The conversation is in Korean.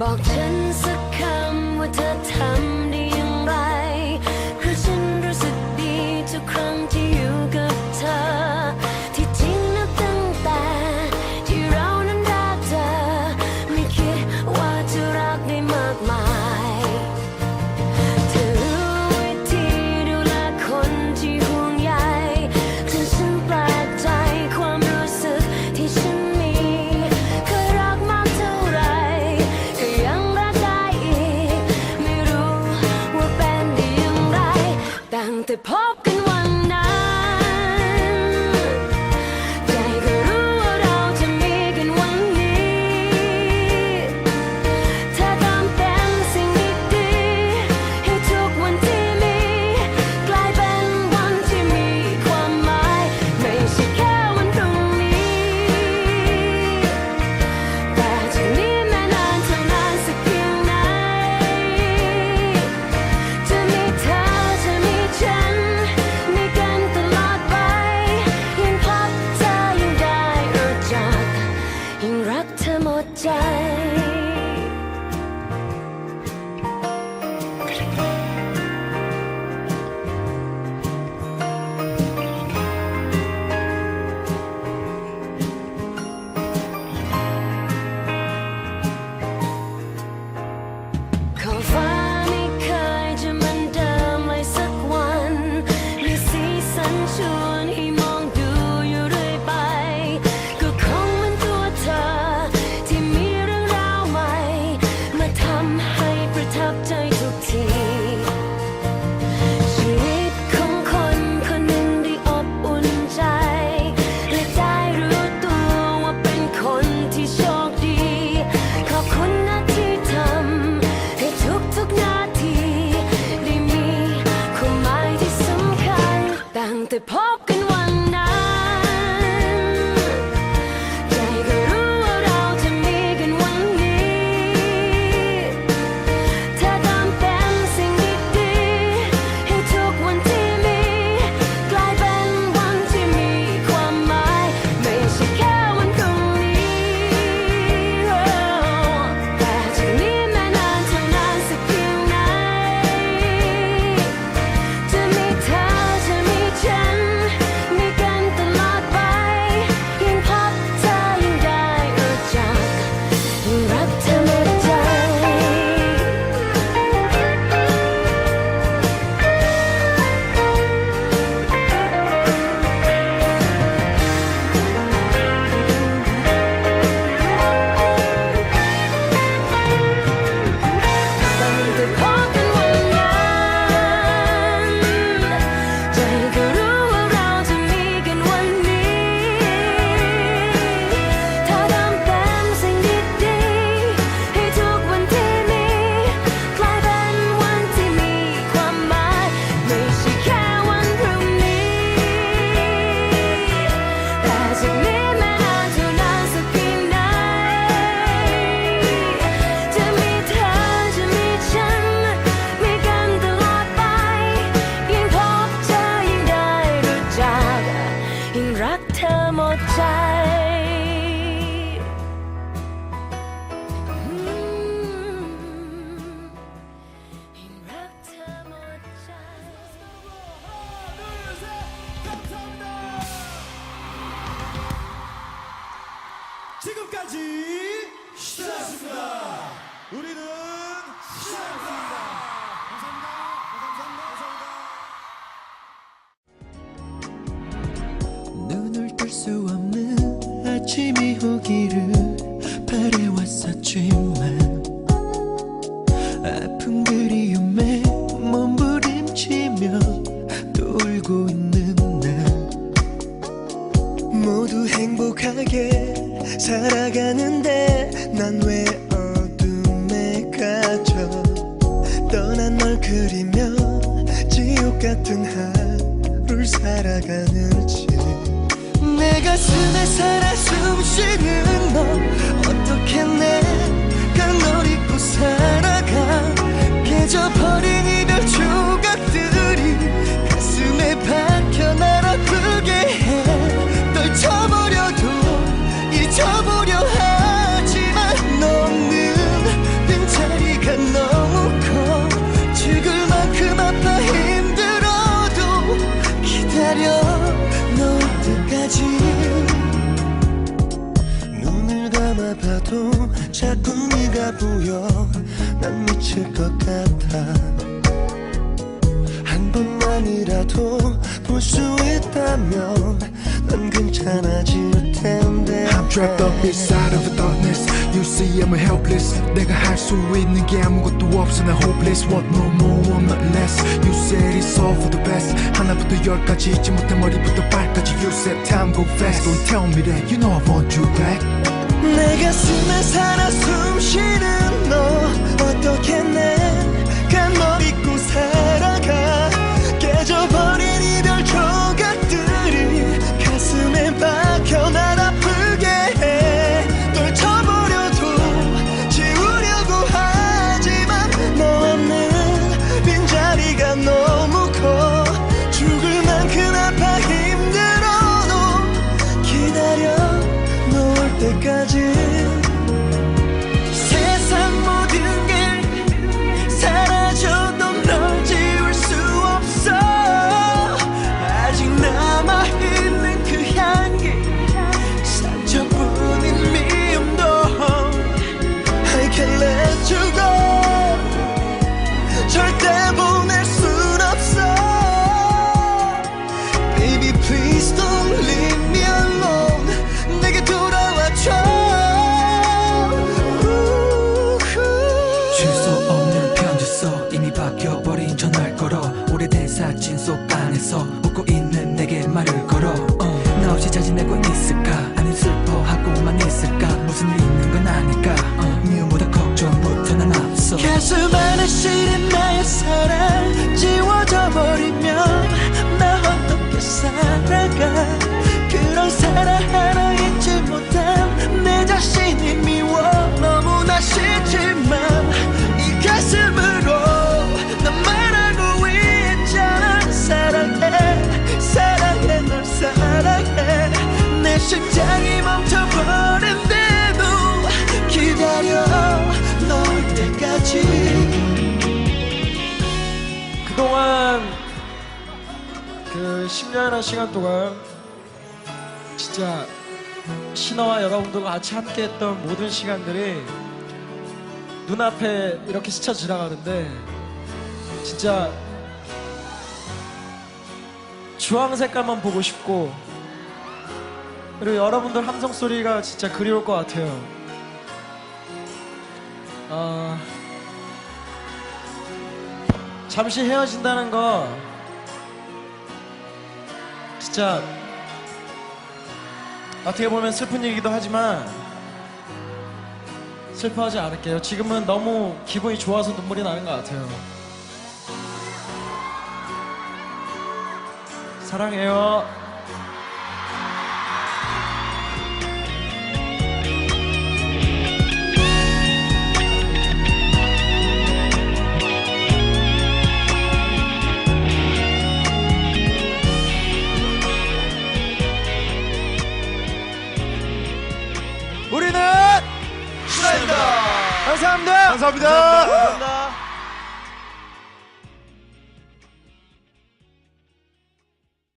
บอกฉันสักคำว่าเธอทำดี The pop 딴지 시작했습니다. 우리는 시작했습니다. 눈을 뜰 수 없는 아침이 오기를 바래왔었지만 아픈 그리움에 몸부림치며 또 울고 있는 날 모두 행복하게 살아가는데 난 왜 어둠에 갇혀? 떠난 널 그리며 지옥 같은 하루를 살아가는지. 내 가슴에 살아 숨쉬는 너 네가 보여 난 미칠 것 같아 한 번만이라도 볼 수 있다면 난 괜찮아질 텐데 I'm trapped up inside of the darkness You see I'm helpless 내가 할 수 있는 게 아무것도 없어 난 hopeless Want no more, want not less You said it's all for the best 하나부터 열까지 잊지 못해 머리부터 발까지 You said time go fast Don't tell me that You know I want you back 내 가슴에 살아 숨쉬는 너 어떻게 내 때까지 바뀌어버린 전화를 걸어 오래된 사진 속 안에서 웃고 있는 내게 말을 걸어. 어, 나 없이 잘 지내고 있을까 심장이 멈춰버린대도 기다려 널 때까지. 그동안 그 10년이라는 시간 동안 진짜 신화와 여러분들과 같이 함께 했던 모든 시간들이 눈앞에 이렇게 스쳐 지나가는데 진짜 주황 색깔만 보고 싶고 그리고 여러분들 함성 소리가 진짜 그리울 것 같아요. 아 잠시 헤어진다는 거 진짜 어떻게 보면 슬픈 얘기도 하지만 슬퍼하지 않을게요. 지금은 너무 기분이 좋아서 눈물이 나는 것 같아요. 사랑해요. 감사합니다. 감사합니다.